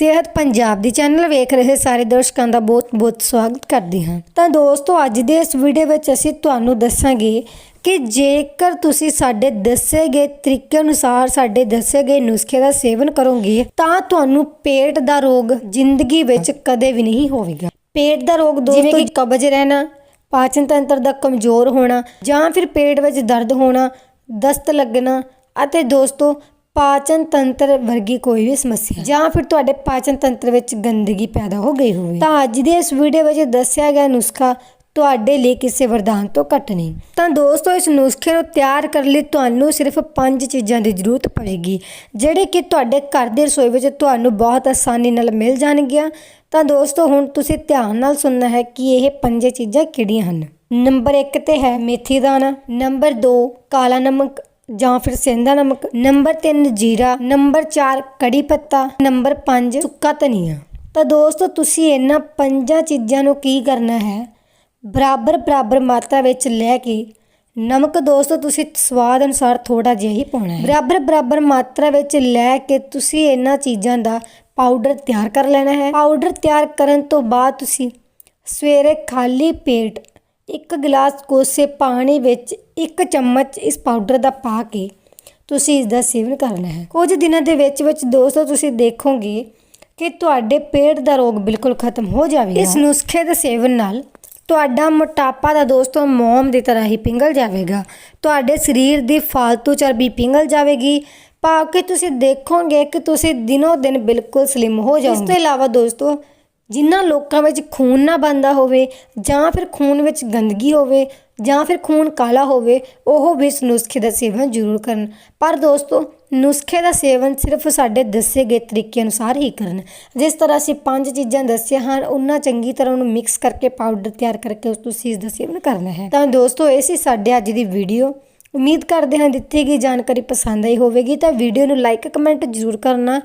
ਸਿਹਤ ਪੰਜਾਬ ਦੀ ਚੈਨਲ ਵੇਖ ਰਹੇ ਸਾਰੇ ਦਰਸ਼ਕਾਂ ਦਾ ਬਹੁਤ-ਬਹੁਤ ਸਵਾਗਤ ਕਰਦੀ ਹਾਂ। ਤਾਂ ਦੋਸਤੋ ਅੱਜ ਦੇ ਇਸ ਵੀਡੀਓ ਵਿੱਚ ਅਸੀਂ ਤੁਹਾਨੂੰ ਦੱਸਾਂਗੇ ਕਿ ਜੇਕਰ ਤੁਸੀਂ ਸਾਡੇ ਦੱਸੇ ਗਏ ਤਰੀਕੇ ਅਨੁਸਾਰ ਸਾਡੇ ਦੱਸੇ ਗਏ ਨੁਸਖੇ ਦਾ ਸੇਵਨ ਕਰੋਗੇ ਤਾਂ ਤੁਹਾਨੂੰ ਪੇਟ ਦਾ ਰੋਗ ਜ਼ਿੰਦਗੀ ਵਿੱਚ ਕਦੇ ਵੀ ਨਹੀਂ ਹੋਵੇਗਾ। ਪੇਟ ਦਾ ਰੋਗ ਦੋਸਤੋ ਜਿਵੇਂ ਕਿ ਕਬਜ਼ ਰਹਿਣਾ ਪਾਚਨ ਤੰਤਰ ਦਾ ਕਮਜ਼ੋਰ ਹੋਣਾ ਜਾਂ ਫਿਰ ਪੇਟ ਵਿੱਚ ਦਰਦ ਹੋਣਾ ਦਸਤ ਲੱਗਣਾ ਅਤੇ ਦੋਸਤੋ ਪਾਚਨ ਤੰਤਰ ਵਰਗੀ ਕੋਈ ਵੀ ਸਮੱਸਿਆ। ਜਾਂ ਫਿਰ ਤੁਹਾਡੇ ਪਾਚਨ ਤੰਤਰ ਵਿੱਚ ਗੰਦਗੀ ਪੈਦਾ ਹੋ ਗਈ ਹੋਵੇ। ਤਾਂ ਅੱਜ ਦੇ ਇਸ ਵੀਡੀਓ ਵਿੱਚ ਦੱਸਿਆ ਗਿਆ ਨੁਸਖਾ ਤੁਹਾਡੇ ਲਈ ਕਿਸੇ ਵਰਦਾਨ ਤੋਂ ਘੱਟ ਨਹੀਂ। ਤਾਂ ਦੋਸਤੋ, ਇਸ ਨੁਸਖੇ ਨੂੰ ਤਿਆਰ ਕਰਨ ਲਈ ਤੁਹਾਨੂੰ ਸਿਰਫ ਪੰਜ ਚੀਜ਼ਾਂ ਦੀ ਜ਼ਰੂਰਤ ਪਵੇਗੀ, ਜਿਹੜੇ ਕਿ ਤੁਹਾਡੇ ਘਰ ਦੇ ਰਸੋਈ ਵਿੱਚ ਤੁਹਾਨੂੰ ਬਹੁਤ ਆਸਾਨੀ ਨਾਲ ਮਿਲ ਜਾਣਗੀਆਂ। ਤਾਂ ਦੋਸਤੋ, ਹੁਣ ਤੁਸੀਂ ਧਿਆਨ ਨਾਲ ਸੁਣਨਾ ਹੈ ਕਿ ਇਹ ਪੰਜ ਚੀਜ਼ਾਂ ਕਿਹੜੀਆਂ ਹਨ? ਨੰਬਰ 1 ਤੇ ਹੈ ਮੇਥੀ ਦਾਣਾ, ਨੰਬਰ 2 ਕਾਲਾ ਨਮਕ ਜਾਂ ਫਿਰ ਸੇਂਦਾ ਨਮਕ, ਨੰਬਰ 3 ਜੀਰਾ, ਨੰਬਰ 4 ਕੜੀ ਪੱਤਾ, ਨੰਬਰ 5 ਸੁੱਕਾ ਧਨੀਆ। ਤਾਂ ਦੋਸਤੋ, ਤੁਸੀਂ ਇਹਨਾਂ ਪੰਜਾਂ ਚੀਜ਼ਾਂ ਨੂੰ ਕੀ ਕਰਨਾ ਹੈ? ਬਰਾਬਰ ਬਰਾਬਰ ਮਾਤਰਾ ਵਿੱਚ ਲੈ ਕੇ ਨਮਕ ਦੋਸਤੋ, ਤੁਸੀਂ ਸਵਾਦ ਅਨੁਸਾਰ ਥੋੜਾ ਜਿਹਾ ਹੀ ਪਾਉਣਾ ਹੈ। ਬਰਾਬਰ ਬਰਾਬਰ ਮਾਤਰਾ ਵਿੱਚ ਲੈ ਕੇ ਤੁਸੀਂ ਇਹਨਾਂ ਚੀਜ਼ਾਂ ਦਾ ਪਾਊਡਰ ਤਿਆਰ ਕਰ ਲੈਣਾ ਹੈ। ਪਾਊਡਰ ਤਿਆਰ ਕਰਨ ਤੋਂ ਬਾਅਦ ਤੁਸੀਂ ਸਵੇਰੇ ਖਾਲੀ ਪੇਟ ਇੱਕ ਗਿਲਾਸ ਕੋਸੇ ਪਾਣੀ ਵਿੱਚ ਇੱਕ ਚਮਚ ਇਸ ਪਾਊਡਰ ਦਾ ਪਾ ਕੇ ਤੁਸੀਂ ਇਸ ਦਾ ਸੇਵਨ ਕਰਨਾ ਹੈ। ਕੁਝ ਦਿਨਾਂ ਦੇ ਵਿੱਚ ਵਿੱਚ ਦੋਸਤੋ, ਤੁਸੀਂ ਦੇਖੋਗੇ ਕਿ ਤੁਹਾਡੇ ਪੇਟ ਦਾ ਰੋਗ ਬਿਲਕੁਲ ਖਤਮ ਹੋ ਜਾਵੇਗਾ। ਇਸ ਨੁਸਖੇ ਦੇ ਸੇਵਨ ਨਾਲ ਤੁਹਾਡਾ ਮੋਟਾਪਾ ਦਾ ਦੋਸਤੋ, ਮੋਮ ਦੀ ਤਰ੍ਹਾਂ ਹੀ ਪਿੰਗਲ ਜਾਵੇਗਾ। ਤੁਹਾਡੇ ਸਰੀਰ ਦੀ ਫालतू ਚਰਬੀ ਪਿੰਗਲ ਜਾਵੇਗੀ। ਭਾਵ ਕਿ ਤੁਸੀਂ ਦੇਖੋਗੇ ਕਿ ਤੁਸੀਂ ਦਿਨੋ ਦਿਨ ਬਿਲਕੁਲ ਸਲਿਮ ਹੋ ਜਾਓਗੇ। ਇਸ ਤੋਂ ਇਲਾਵਾ ਦੋਸਤੋ ਜਿਨ੍ਹਾਂ ਲੋਕਾਂ ਵਿੱਚ ਖੂਨ ਨਾ ਬਣਦਾ ਹੋਵੇ, ਜਾਂ ਫਿਰ ਖੂਨ ਵਿੱਚ ਗੰਦਗੀ ਹੋਵੇ, ਜਾਂ ਫਿਰ ਖੂਨ ਕਾਲਾ ਹੋਵੇ, ਉਹ ਵੀ ਇਸ ਨੁਸਖੇ ਦਾ ਸੇਵਨ ਜ਼ਰੂਰ ਕਰਨ। ਪਰ ਦੋਸਤੋ, ਨੁਸਖੇ ਦਾ ਸੇਵਨ ਸਿਰਫ ਸਾਡੇ ਦੱਸੇ ਗਏ ਤਰੀਕੇ ਅਨੁਸਾਰ ਹੀ ਕਰਨ। ਜਿਸ ਤਰ੍ਹਾਂ ਅਸੀਂ ਪੰਜ ਚੀਜ਼ਾਂ ਦੱਸੀਆਂ ਹਨ, ਉਹਨਾਂ ਚੰਗੀ ਤਰ੍ਹਾਂ ਉਹਨੂੰ ਮਿਕਸ ਕਰਕੇ ਪਾਊਡਰ ਤਿਆਰ ਕਰਕੇ ਉਸ ਤੋਂ ਇਸ ਦਾ ਸੇਵਨ ਕਰਨਾ ਹੈ। ਤਾਂ ਦੋਸਤੋ, ਇਹ ਸੀ ਸਾਡੇ ਅੱਜ ਦੀ ਵੀਡੀਓ ਉਮੀਦ ਕਰਦੇ ਹਾਂ ਦਿੱਤੀ ਗਈ ਜਾਣਕਾਰੀ ਪਸੰਦ ਆਈ ਹੋਵੇਗੀ, ਤਾਂ ਵੀਡੀਓ ਨੂੰ ਲਾਈਕ ਕਮੈਂਟ ਜ਼ਰੂਰ ਕਰਨਾ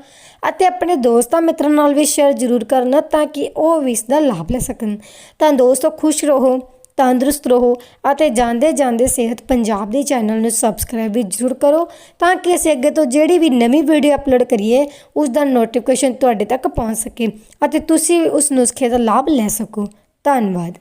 ਅਤੇ ਆਪਣੇ ਦੋਸਤਾਂ ਮਿੱਤਰਾਂ ਨਾਲ ਵੀ ਸ਼ੇਅਰ ਜ਼ਰੂਰ ਕਰਨਾ ਤਾਂ ਕਿ ਉਹ ਵੀ ਇਸ ਦਾ ਲਾਭ ਲੈ ਸਕਣ। ਤਾਂ ਦੋਸਤੋ, ਖੁਸ਼ ਰਹੋ, ਤੰਦਰੁਸਤ ਰਹੋ ਅਤੇ ਜਾਂਦੇ ਜਾਂਦੇ ਸਿਹਤ ਪੰਜਾਬ ਦੇ ਚੈਨਲ ਨੂੰ ਸਬਸਕ੍ਰਾਈਬ ਵੀ ਜ਼ਰੂਰ ਕਰੋ ਤਾਂ ਕਿ ਅਸੀਂ ਅੱਗੇ ਤੋਂ ਜਿਹੜੀ ਵੀ ਨਵੀਂ ਵੀਡੀਓ ਅਪਲੋਡ ਕਰੀਏ, ਉਸ ਦਾ ਨੋਟੀਫਿਕੇਸ਼ਨ ਤੁਹਾਡੇ ਤੱਕ ਪਹੁੰਚ ਸਕੇ ਅਤੇ ਤੁਸੀਂ ਉਸ ਨੁਸਖੇ ਦਾ ਲਾਭ ਲੈ ਸਕੋ। ਧੰਨਵਾਦ।